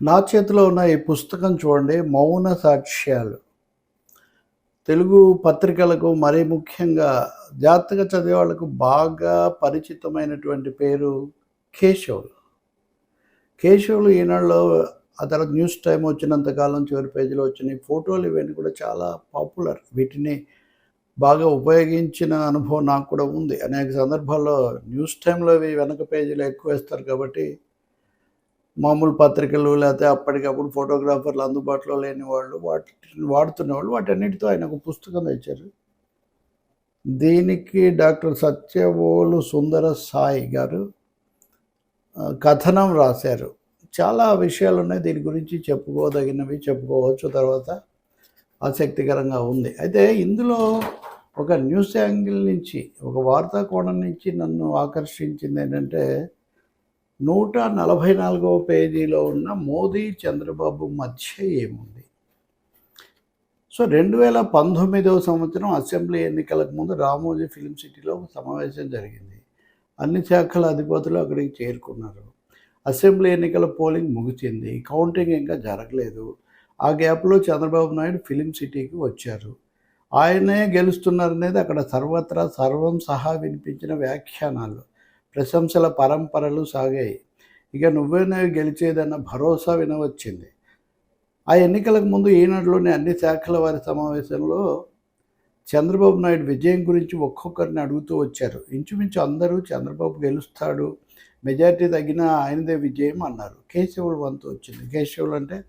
నా చేతిలో ఉన్న ఈ పుస్తకం చూడండి మౌన సాక్ష్యాలు. తెలుగు పత్రికలకు మరీ ముఖ్యంగా జాతక చదివే వాళ్ళకు బాగా పరిచితమైనటువంటి పేరు కేశవులు. కేశవులు ఈనాడులో ఆ తర్వాత న్యూస్ టైం వచ్చినంతకాలం చివరి పేజీలో వచ్చినాయి ఫోటోలు ఇవన్నీ కూడా చాలా పాపులర్. వీటిని బాగా ఉపయోగించిన అనుభవం నాకు కూడా ఉంది. అనేక సందర్భాల్లో న్యూస్ టైంలో ఇవి వెనక పేజీలో ఎక్కువ వేస్తారు కాబట్టి మామూలు పత్రికలు లేకపోతే అప్పటికప్పుడు ఫోటోగ్రాఫర్లు అందుబాటులో లేని వాళ్ళు వాటిని వాడుతున్న వాళ్ళు వాటన్నిటితో ఆయన ఒక పుస్తకం తెచ్చారు. దీనికి డాక్టర్ సత్యవోలు సుందర సాయి గారు కథనం రాశారు. చాలా విషయాలు ఉన్నాయి. దీని గురించి చెప్పుకోదగినవి చెప్పుకోవచ్చు. తర్వాత ఆసక్తికరంగా ఉంది. అయితే ఇందులో ఒక న్యూస్ యాంగిల్ నుంచి ఒక వార్తా కోణం నుంచి నన్ను ఆకర్షించింది ఏంటంటే నూట నలభై నాలుగవ పేజీలో ఉన్న మోదీ చంద్రబాబు మధ్య ఏముంది? సో రెండు వేల పంతొమ్మిదవ సంవత్సరం అసెంబ్లీ ఎన్నికలకు ముందు రామోజీ ఫిలిం సిటీలో ఒక సమావేశం జరిగింది. అన్ని శాఖల అధిపతులు అక్కడికి చేరుకున్నారు. అసెంబ్లీ ఎన్నికల పోలింగ్ ముగిసింది కౌంటింగ్ ఇంకా జరగలేదు. ఆ గ్యాప్లో చంద్రబాబు నాయుడు ఫిలిం సిటీకి వచ్చారు. ఆయనే గెలుస్తున్నారనేది అక్కడ సర్వత్రా సర్వం సహా వినిపించిన వ్యాఖ్యానాలు. ప్రశంసల పరంపరలు సాగాయి. ఇక నువ్వేనే గెలిచేదన్న భరోసా వినవచ్చింది. ఆ ఎన్నికలకు ముందు ఈనాడులోని అన్ని శాఖల వారి సమావేశంలో చంద్రబాబు నాయుడు విజయం గురించి ఒక్కొక్కరిని అడుగుతూ వచ్చారు. ఇంచుమించు అందరూ చంద్రబాబు గెలుస్తాడు మెజారిటీ తగిన ఆయనదే విజయం అన్నారు. కేశవులు వంతు వచ్చింది. కేశవులు అంటే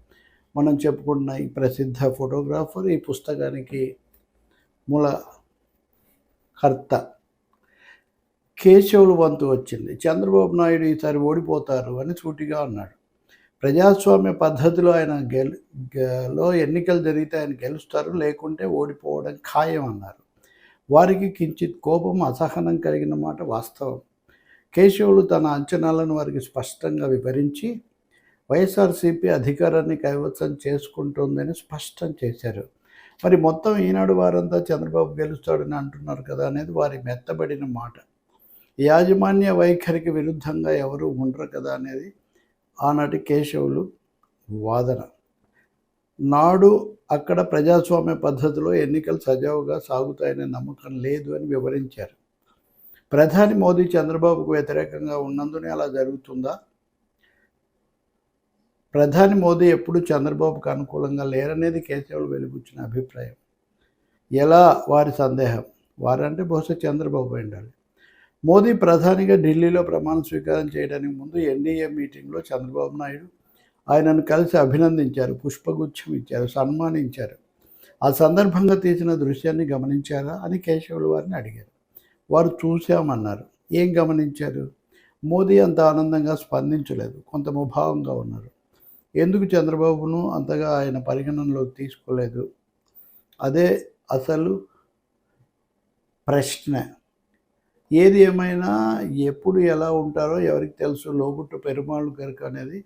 మనం చెప్పుకున్న ఈ ప్రసిద్ధ ఫోటోగ్రాఫర్ ఈ పుస్తకానికి మూల కర్త. కేశవులు వంతు వచ్చింది. చంద్రబాబు నాయుడు ఈసారి ఓడిపోతారు అని సూటిగా అన్నాడు. ప్రజాస్వామ్య పద్ధతిలో ఆయన గెలు లో ఎన్నికలు జరిగితే ఆయన గెలుస్తారు లేకుంటే ఓడిపోవడం ఖాయం అన్నారు. వారికి కించిత్ కోపం అసహనం కలిగిన మాట వాస్తవం. కేశవులు తన అంచనాలను వారికి స్పష్టంగా వివరించి వైఎస్ఆర్సీపీ అధికారాన్ని కైవసం చేసుకుంటుందని స్పష్టం చేశారు. మరి మొత్తం ఈనాడు వారంతా చంద్రబాబు గెలుస్తాడని అంటున్నారు కదా అనేది వారి మెత్తబడిన మాట. యాజమాన్య వైఖరికి విరుద్ధంగా ఎవరు ఉండరు కదా అనేది ఆనాటి కేశవులు వాదన. నాడు అక్కడ ప్రజాస్వామ్య పద్ధతిలో ఎన్నికలు సజావుగా సాగుతాయనే నమ్మకం లేదు అని వివరించారు. ప్రధాని మోదీ చంద్రబాబుకు వ్యతిరేకంగా ఉన్నందునే అలా జరుగుతుందా? ప్రధాని మోదీ ఎప్పుడు చంద్రబాబుకు అనుకూలంగా లేరనేది కేశవులు వెలుగుచ్చిన అభిప్రాయం. ఎలా? వారి సందేహం. వారంటే బహుశా చంద్రబాబు ఉండాలి. మోదీ ప్రధానిగా ఢిల్లీలో ప్రమాణ స్వీకారం చేయడానికి ముందు ఎన్డీఏ మీటింగ్లో చంద్రబాబు నాయుడు ఆయనను కలిసి అభినందించారు పుష్పగుచ్ఛం ఇచ్చారు సన్మానించారు. ఆ సందర్భంగా తీసిన దృశ్యాన్ని గమనించారా అని కేశవులు వారిని అడిగారు. వారు చూశామన్నారు. ఏం గమనించారు? మోదీ అంత ఆనందంగా స్పందించలేదు. కొంత ముభావంగా ఉన్నారు. ఎందుకు చంద్రబాబును అంతగా ఆయన పరిగణనలోకి తీసుకోలేదు? అదే అసలు ప్రశ్న. ఏది ఏమైనా ఎప్పుడు ఎలా ఉంటారో ఎవరికి తెలుసు లోబుట్టు పెరుమాళ్ళు కనుక అనేది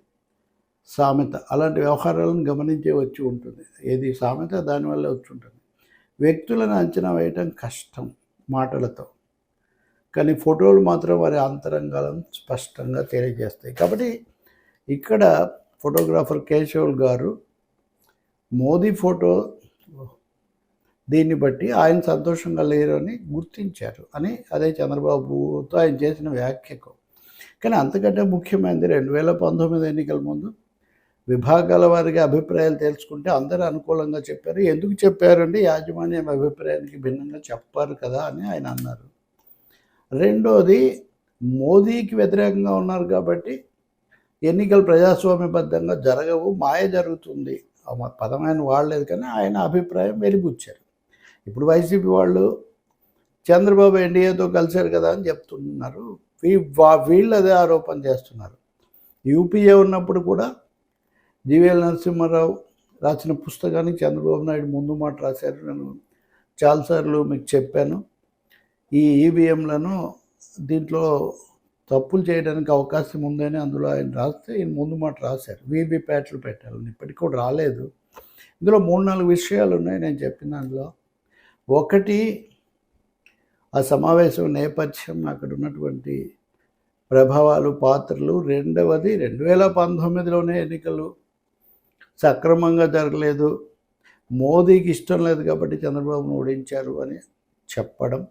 సామెత. అలాంటి వ్యవహారాలను గమనించే వచ్చి ఉంటుంది. ఏది సామెత దానివల్ల వచ్చి ఉంటుంది. వ్యక్తులను అంచనా వేయటం కష్టం మాటలతో. కానీ ఫోటోలు మాత్రం వారి అంతరంగాలను స్పష్టంగా తెలియజేస్తాయి. కాబట్టి ఇక్కడ ఫోటోగ్రాఫర్ కేశవుల్ గారు మోదీ ఫోటో దీన్ని బట్టి ఆయన సంతోషంగా లేరు అని గుర్తించారు అని అదే చంద్రబాబుతో ఆయన చేసిన వ్యాఖ్యకు. కానీ అంతకంటే ముఖ్యమైనది రెండు వేల పంతొమ్మిది ఎన్నికల ముందు విభాగాల వారిగా అభిప్రాయాలు తెలుసుకుంటే అందరూ అనుకూలంగా చెప్పారు. ఎందుకు చెప్పారంటే యాజమాన్యం అభిప్రాయానికి భిన్నంగా చెప్పారు కదా అని ఆయన అన్నారు. రెండోది మోదీకి వ్యతిరేకంగా ఉన్నారు కాబట్టి ఎన్నికలు ప్రజాస్వామ్యబద్ధంగా జరగవు మాయ జరుగుతుంది. పదమైన పదం ఆయన వాడలేదు కానీ ఆయన అభిప్రాయం వెలిబుచ్చారు. ఇప్పుడు వైసీపీ వాళ్ళు చంద్రబాబు ఎన్డీఏతో కలిశారు కదా అని చెప్తున్నారు. వీళ్ళు అదే ఆరోపణ చేస్తున్నారు. యూపీఏ ఉన్నప్పుడు కూడా జీవీఎల్ నరసింహారావు రాసిన పుస్తకానికి చంద్రబాబు నాయుడు ముందు మాట రాశారు. నేను చాలాసార్లు మీకు చెప్పాను. ఈ ఈవీఎంలను దీంట్లో తప్పులు చేయడానికి అవకాశం ఉందని అందులో ఆయన రాస్తే ఈయన ముందు మాట రాశారు. వీవీప్యాట్లు పెట్టాలని. ఇప్పటికి కూడా రాలేదు. ఇందులో మూడు నాలుగు విషయాలు ఉన్నాయి నేను చెప్పిన దాంట్లో. ఒకటి ఆ సమావేశం నేపథ్యం అక్కడ ఉన్నటువంటి ప్రభావాలు పాత్రలు. రెండవది రెండు వేల పంతొమ్మిదిలోనే ఎన్నికలు. సక్రమంగా జరగలేదు. మోదీకి ఇష్టం లేదు కాబట్టి చంద్రబాబును ఓడించారు అని చెప్పడం.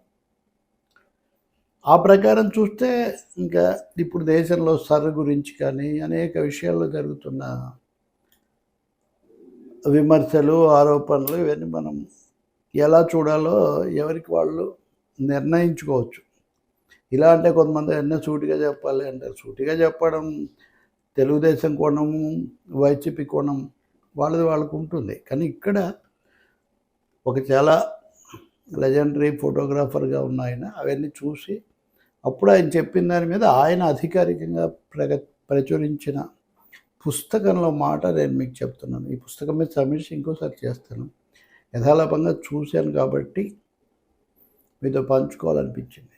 ఆ ప్రకారం చూస్తే ఇంకా ఇప్పుడు దేశంలో సర్ గురించి కానీ అనేక విషయాల్లో జరుగుతున్న విమర్శలు ఆరోపణలు ఇవన్నీ మనం ఎలా చూడాలో ఎవరికి వాళ్ళు నిర్ణయించుకోవచ్చు. ఇలా అంటే కొంతమంది అన్నీ సూటిగా చెప్పాలి అంటారు సూటిగా చెప్పడం తెలుగుదేశం కోణము వైసీపీ కోణం వాళ్ళది వాళ్ళకు ఉంటుంది. కానీ ఇక్కడ ఒక చాలా లెజెండరీ ఫోటోగ్రాఫర్గా ఉన్న ఆయన అవన్నీ చూసి అప్పుడు ఆయన చెప్పిన దాని మీద ఆయన అధికారికంగా ప్రగ ప్రచురించిన పుస్తకంలో మాట నేను మీకు చెప్తున్నాను. ఈ పుస్తకం మీద సమీక్ష ఇంకోసారి చేస్తాను. యథాలాపంగా చూశాను కాబట్టి మీతో పంచుకోవాలనిపించింది.